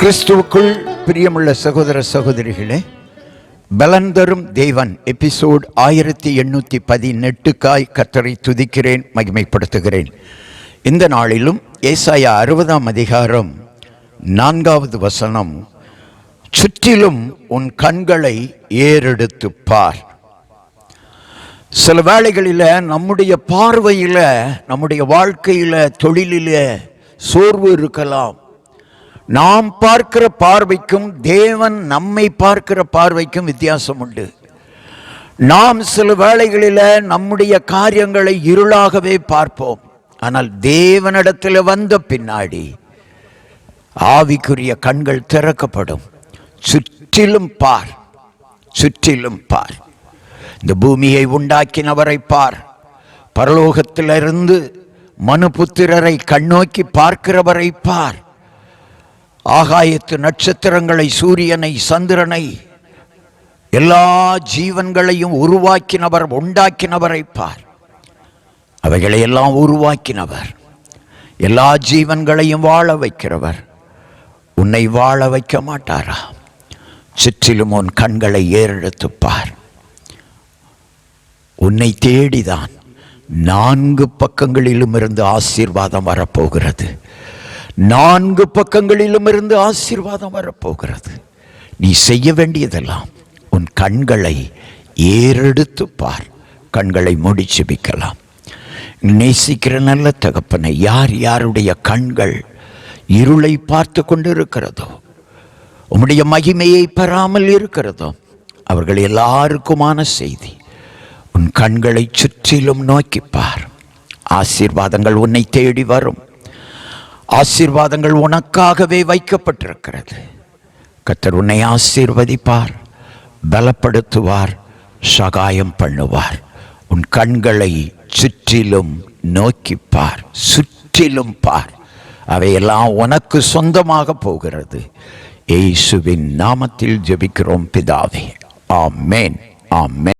கிறிஸ்துவுக்குள் பிரியமுள்ள சகோதர சகோதரிகளே பலன் தரும் தேவன் எபிசோட் ஆயிரத்தி எண்ணூற்றி பதினெட்டுக்காய் கத்தரை துதிக்கிறேன் மகிமைப்படுத்துகிறேன். இந்த நாளிலும் ஏசாயா அறுபதாம் அதிகாரம் நான்காவது வசனம் சுற்றிலும் உன் கண்களை ஏறெடுத்து பார். சில வேளைகளில் நம்முடைய பார்வையில் நம்முடைய வாழ்க்கையில் தொழிலில் சோர்வு இருக்கலாம். நாம் பார்க்கிற பார்வைக்கும் தேவன் நம்மை பார்க்கிற பார்வைக்கும் வித்தியாசம் உண்டு. நாம் சில வேளைகளில் நம்முடைய காரியங்களை இருளாகவே பார்ப்போம். ஆனால் தேவனிடத்தில் வந்த பின்னாடி ஆவிக்குரிய கண்கள் திறக்கப்படும். சுற்றிலும் பார். சுற்றிலும் பார். இந்த பூமியை உண்டாக்கினவரை பார். பரலோகத்திலிருந்து மனுபுத்திரரை கண்ணோக்கி பார்க்கிறவரை பார். ஆகாயத்து நட்சத்திரங்களை சூரியனை சந்திரனை எல்லா ஜீவன்களையும் உருவாக்கினவர் உண்டாக்கினவரை பார். அவைகளை எல்லாம் உருவாக்கினவர். எல்லா ஜீவன்களையும் வாழ வைக்கிறவர். உன்னை வாழ வைக்க மாட்டாரா? சுற்றிலும் உன் கண்களை ஏறெடுத்துப்பார் உன்னை தேடிதான் நான்கு பக்கங்களிலும் இருந்து ஆசீர்வாதம் வரப்போகிறது. நான்கு பக்கங்களிலும் இருந்து ஆசீர்வாதம் வரப்போகிறது. நீ செய்ய வேண்டியதெல்லாம் உன் கண்களை ஏறெடுத்து பார். கண்களை முடிச்சு வைக்கலாம். நேசிக்கிற நல்ல தகப்பனை யார் யாருடைய கண்கள் இருளை பார்த்து கொண்டிருக்கிறதோ உம்முடைய மகிமையை பெறாமல் இருக்கிறதோ அவர்கள் எல்லாருக்குமான செய்தி உன் கண்களை சுற்றிலும் நோக்கிப் பார். ஆசீர்வாதங்கள் உன்னை தேடி வரும். ஆசீர்வாதங்கள் உனக்காகவே வைக்கப்பட்டிருக்கிறது. கத்தர் உன்னை ஆசீர்வதிப்பார் பலப்படுத்துவார் சகாயம் பண்ணுவார். உன் கண்களை சுற்றிலும் நோக்கிப்பார் சுற்றிலும் பார். அவையெல்லாம் உனக்கு சொந்தமாக போகிறது. இயேசுவின் நாமத்தில் ஜெபிக்கிறோம் பிதாவே. ஆமேன் ஆமேன்.